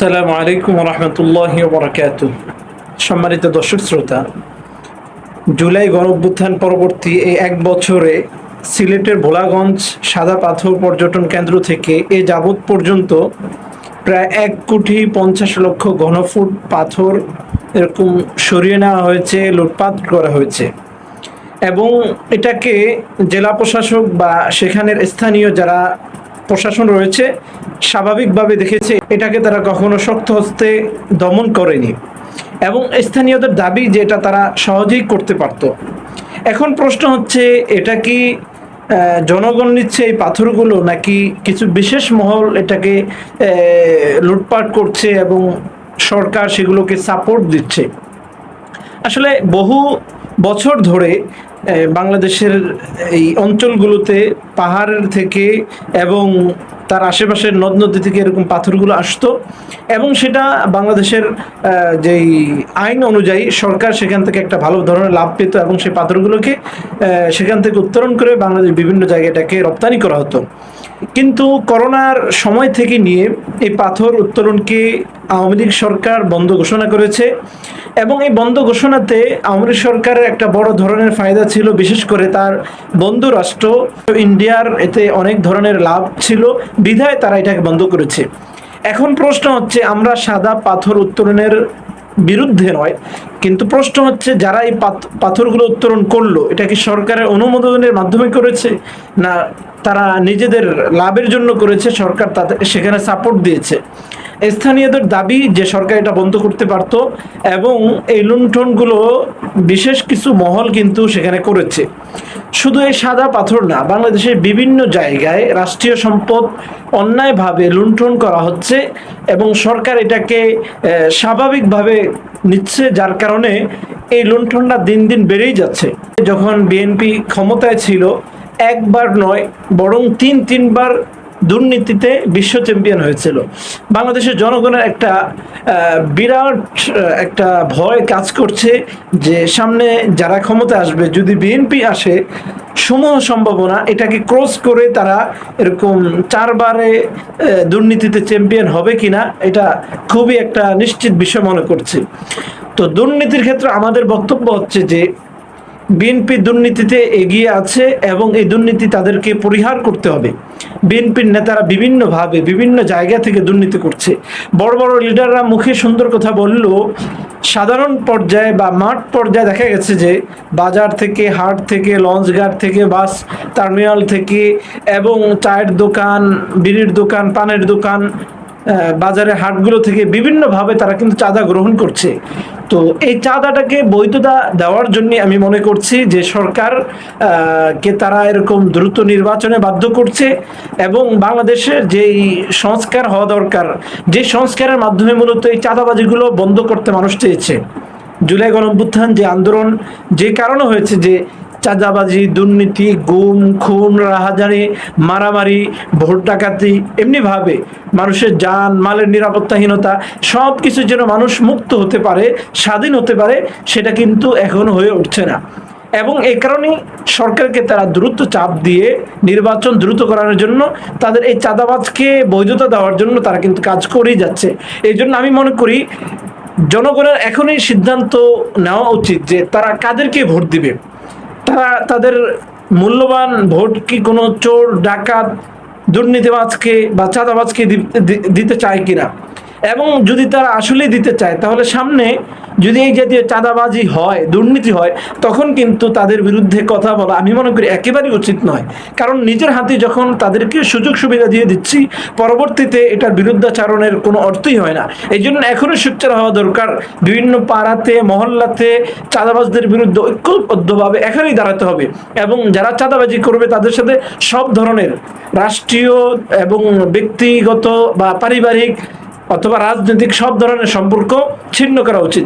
আসসালামু আলাইকুম রহমতুল্লাহ বরাকাত। সম্মানিত দর্শক শ্রোতা, জুলাই গণঅভ্যুত্থান পরবর্তী এই এক বছরে সিলেটের ভোলাগঞ্জ সাদা পাথর পর্যটন কেন্দ্র থেকে এ যাবৎ পর্যন্ত প্রায় এক কোটি পঞ্চাশ লক্ষ ঘনফুট পাথর এরকম সরিয়ে নেওয়া হয়েছে, লুটপাট করা হয়েছে। এবং এটাকে জেলা প্রশাসক বা সেখানের স্থানীয় যারা প্রশাসন রয়েছে, স্বাভাবিকভাবে দেখেছে এটাকে তারা কখনো শক্ত হস্তে দমন করেনি এবং স্থানীয়দের দাবি যে এটা তারা সহজেই করতে পারত। এখন প্রশ্ন হচ্ছে, এটা কি জনগণ নিচ্ছে এই পাথরগুলো নাকি কিছু বিশেষ মহল এটাকে লুটপাট করছে এবং সরকার সেগুলোকে সাপোর্ট দিচ্ছে? আসলে বহু বছর ধরে বাংলাদেশের এই অঞ্চলগুলোতে পাহাড়ের থেকে এবং তার আশেপাশের নদ নদী থেকে এরকম পাথরগুলো আসতো এবং সেটা বাংলাদেশের যেই আইন অনুযায়ী সরকার সেখান থেকে একটা ভালো ধরনের লাভ পেত এবং সেই পাথরগুলোকে সেখান থেকে উত্তোলন করে বাংলাদেশ বিভিন্ন জায়গাটাকে রপ্তানি করা হতো। কিন্তু করোনার সময় থেকে নিয়ে এই পাথর উত্তোলনকে আওয়ামী লীগ সরকার বন্ধ ঘোষণা করেছে এবং এই বন্ধ ঘোষণাতে আওয়ামী লীগ সরকারের একটা বড় ধরনের ফায়দা ছিল, বিশেষ করে তার বন্ধু রাষ্ট্র ইন্ডিয়ার এতে অনেক ধরনের লাভ ছিল, বিধায় তারা এটাকে বন্ধ করেছে। এখন প্রশ্ন হচ্ছে, আমরা সাদা পাথর উত্তোলনের বিরুদ্ধে নয়, কিন্তু প্রশ্ন হচ্ছে, যারা এই পাথ- পাথরগুলো উত্তোলন করল, এটা কি সরকারের অনুমোদনের মাধ্যমে করেছে? না, তারা নিজেদের লাভের জন্য করেছে, সরকার তাদের, সেখানে সাপোর্ট দিয়েছে। স্থানীয়দের দাবি যে সরকার এটা বন্ধ করতে পারত এবং এই লুণ্ঠনগুলো বিশেষ কিছু মহল কিন্তু সেখানে করেছে। শুধু এই সাদা পাথর না, বাংলাদেশের বিভিন্ন জায়গায় রাষ্ট্রীয় সম্পদ অন্যায়ভাবে লুণ্ঠন করা হচ্ছে এবং সরকার এটাকে স্বাভাবিকভাবে নিচ্ছে যার কারণে এই লুণ্ঠনটা দিন দিন বেড়েই যাচ্ছে। যখন বিএনপি ক্ষমতায় ছিল, একবার নয়, বরং তিন তিনবার দুর্নীতিতে বিশ্ব চ্যাম্পিয়ন হয়েছিল। বাংলাদেশের জনগণের একটা বিরাট একটা ভয় কাজ করছে যে সামনে যারা ক্ষমতা আসবে, যদি বিএনপি আসে, সমূহ সম্ভাবনা এটাকে ক্রস করে তারা এরকম চারবারে দুর্নীতিতে চ্যাম্পিয়ন হবে কিনা, এটা খুবই একটা নিশ্চিত বিষয় মনে করছি। তো দুর্নীতির ক্ষেত্রে আমাদের বক্তব্য হচ্ছে যে বিএনপি দুর্নীতিতে এগিয়ে আছে এবং এই দুর্নীতি তাদেরকে পরিহার করতে হবে। বিএনপির নেতারা বিভিন্নভাবে বিভিন্ন জায়গা থেকে দুর্নীতি করছে। বড় বড় লিডাররা মুখে সুন্দর কথা বললেও সাধারণ পর্যায়ে বা মাঠ পর্যায়ে দেখা গেছে যে বাজার থেকে, হাট থেকে লঞ্চ ঘাট থেকে, বাস টার্মিনাল থেকে এবং চায়ের দোকান, বিড়ির দোকান, পানের দোকান আহ, বাজারে হাটগুলো থেকে বিভিন্নভাবে তারা কিন্তু চাঁদা গ্রহণ করছে। তো এই চাঁদাটাকে বৈধতা দেওয়ার জন্য আমি মনে করছি যে সরকার কে তারা এরকম দ্রুত নির্বাচনে বাধ্য করছে এবং বাংলাদেশের যেই সংস্কার হওয়া দরকার যে সংস্কারের মাধ্যমে মূলত এই চাঁদাবাজিগুলো বন্ধ করতে মানুষ চেয়েছে। জুলাই গণঅভ্যুত্থান যে আন্দোলন যে কারণে হয়েছে যে চাঁদাবাজি, দুর্নীতি, গুম, খুন, রাহাজানি, মারামারি, ভোট ডাকাতি, এমনিভাবে মানুষের যান, মালের নিরাপত্তাহীনতা সব কিছু যেন মানুষ মুক্ত হতে পারে, স্বাধীন হতে পারে, সেটা কিন্তু এখনও হয়ে উঠছে না। এবং এই কারণেই সরকারকে তারা দ্রুত চাপ দিয়ে নির্বাচন দ্রুত করানোর জন্য তাদের এই চাঁদাবাজকে বৈধতা দেওয়ার জন্য তারা কিন্তু কাজ করেই যাচ্ছে। এই জন্য আমি মনে করি জনগণের এখনই সিদ্ধান্ত নেওয়া উচিত যে তারা কাদেরকে ভোট দিবে। তাদের মূল্যবান ভোট কি কোনো চোর ডাকাত দুর্নীতিবাজকে বা চাঁদাবাজকে দিতে চায় কিনা? এবং যদি তারা আসলেই দিতে চায়, তাহলে সামনে যদি এই জাতীয় চাঁদাবাজি হয়, দুর্নীতি হয়, তখন কিন্তু তাদের বিরুদ্ধে কথা বলা আমি মনে করি একেবারেই উচিত নয়। কারণ নিজের হাতে যখন তাদেরকে সুযোগ সুবিধা দিয়ে দিচ্ছি, পরবর্তীতে এটার বিরুদ্ধাচারণের কোনো অর্থই হয় না। এই জন্য এখনই সোচ্চার হওয়া দরকার। বিভিন্ন পাড়াতে, মহল্লাতে চাঁদাবাজদের বিরুদ্ধে ঐক্যবদ্ধভাবে এখানেই দাঁড়াতে হবে এবং যারা চাঁদাবাজি করবে, তাদের সাথে সব ধরনের রাষ্ট্রীয় এবং ব্যক্তিগত বা পারিবারিক অথবা রাজনৈতিক সব ধরনের সম্পর্ক ছিন্ন করা উচিত।